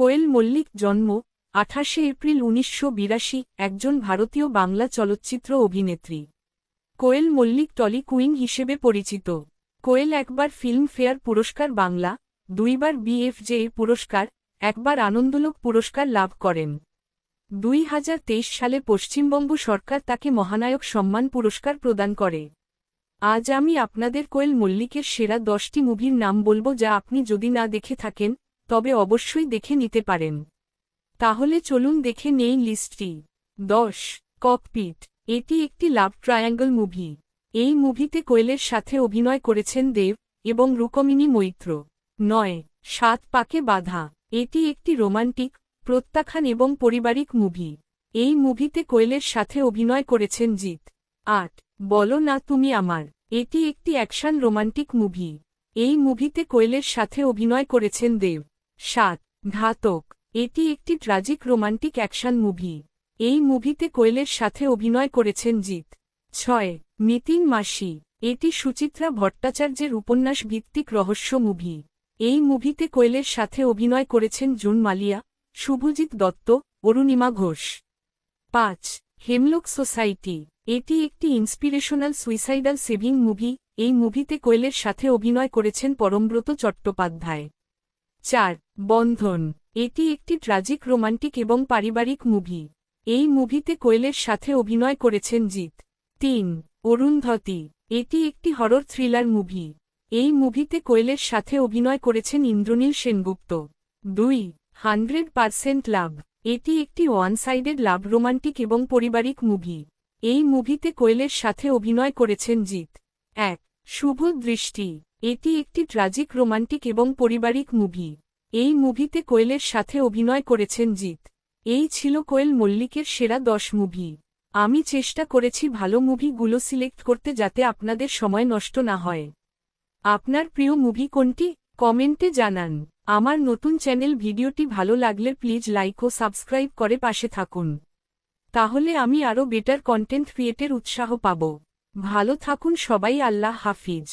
কোয়েল মল্লিক, জন্ম আঠাশে এপ্রিল উনিশশো বিরাশি, একজন ভারতীয় বাংলা চলচ্চিত্র অভিনেত্রী। কোয়েল মল্লিক টলি কুইন হিসেবে পরিচিত। কোয়েল একবার ফিল্মফেয়ার পুরস্কার বাংলা, দুইবার বিএফজে পুরস্কার, একবার আনন্দলোক পুরস্কার লাভ করেন। দুই হাজার তেইশ সালে পশ্চিমবঙ্গ সরকার তাকে মহানায়ক সম্মান পুরস্কার প্রদান করে। আজ আমি আপনাদের কোয়েল মল্লিকের সেরা দশটি মুভির নাম বলব যা আপনি যদি না দেখে থাকেন তবে অবশ্যই দেখে নিতে পারেন। তাহলে চলুন দেখে নেই লিস্টটি। দশ, ককপিট। এটি একটি লাভ ট্রায়াঙ্গল মুভি। এই মুভিতে কোয়েলের সাথে অভিনয় করেছেন দেব এবং রুকমিনী মৈত্র। নয়, সাত পাকে বাধা। এটি একটি রোমান্টিক, প্রত্যাখ্যান এবং পারিবারিক মুভি। এই মুভিতে কোয়েলের সাথে অভিনয় করেছেন জিৎ। আট, বলো না তুমি আমার। এটি একটি অ্যাকশন রোমান্টিক মুভি। এই মুভিতে কোয়েলের সাথে অভিনয় করেছেন দেব। সাত, ঘাতক। এটি একটি ট্রাজিক রোমান্টিক অ্যাকশন মুভি এই মুভিতে কোয়েলের সাথে অভিনয় করেছেন জিৎ। ছয় নিতিন মাসি। এটি সুচিত্রা ভট্টাচার্যের উপন্যাস ভিত্তিক রহস্য মুভি এই মুভিতে কোয়েলের সাথে অভিনয় করেছেন জুন মালিয়া, শুভজিৎ দত্ত, অরুণিমা ঘোষ। পাঁচ, হেমলক সোসাইটি। এটি একটি ইন্সপিরেশনাল সুইসাইডাল সেভিং মুভি এই মুভিতে কোয়েলের সাথে অভিনয় করেছেন পরমব্রত চট্টোপাধ্যায়। চার, বন্ধন। এটি একটি ট্রাজিক, রোমান্টিক এবং পারিবারিক মুভি। এই মুভিতে কোয়েলের সাথে অভিনয় করেছেন জিৎ। তিন অরুন্ধতী এটি একটি হরর থ্রিলার মুভি। এই মুভিতে কোয়েলের সাথে অভিনয় করেছেন ইন্দ্রনীল সেনগুপ্ত। দুই, হান্ড্রেড পারসেন্ট লাভ। এটি একটি ওয়ান সাইডেড লাভ, রোমান্টিক এবং পারিবারিক মুভি। এই মুভিতে কোয়েলের সাথে অভিনয় করেছেন জিৎ। এক, শুভ দৃষ্টি। এটি একটি ট্রাজিক রোমান্টিক এবং পারিবারিক মুভি। এই মুভিতে কোয়েলের সাথে অভিনয় করেছেন জিৎ। এই ছিল কোয়েল মল্লিকের সেরা দশ মুভি। আমি চেষ্টা করেছি ভালো মুভিগুলো সিলেক্ট করতে যাতে আপনাদের সময় নষ্ট না হয়। আপনার প্রিয় মুভি কোনটি? কমেন্টে জানান। আমার নতুন চ্যানেল ভিডিওটি ভালো লাগলে প্লিজ লাইক ও সাবস্ক্রাইব করে পাশে থাকুন। তাহলে আমি আরও বেটার কন্টেন্ট ক্রিয়েটের উৎসাহ পাব। ভালো থাকুন সবাই, আল্লাহ হাফিজ।